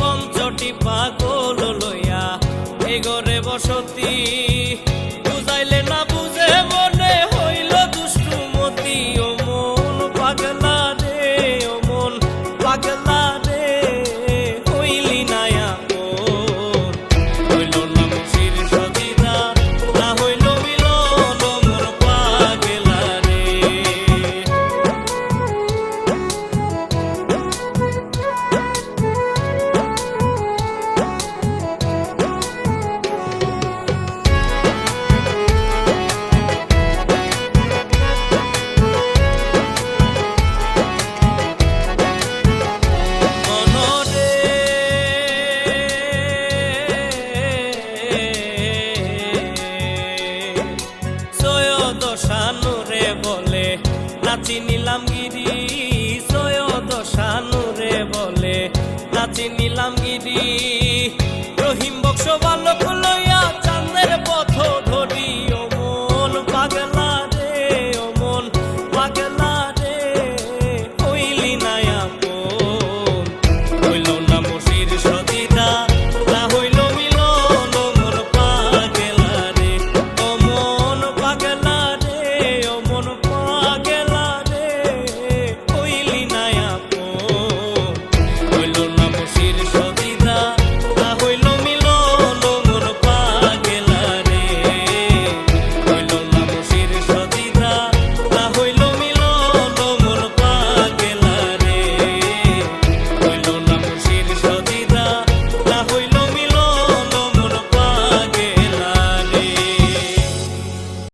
পঞ্চটি পাগল নাচি নীলামগিরি সৈয়দ শানুরে বলে। নাচি নীলামগিরি রহিম বক্স বালক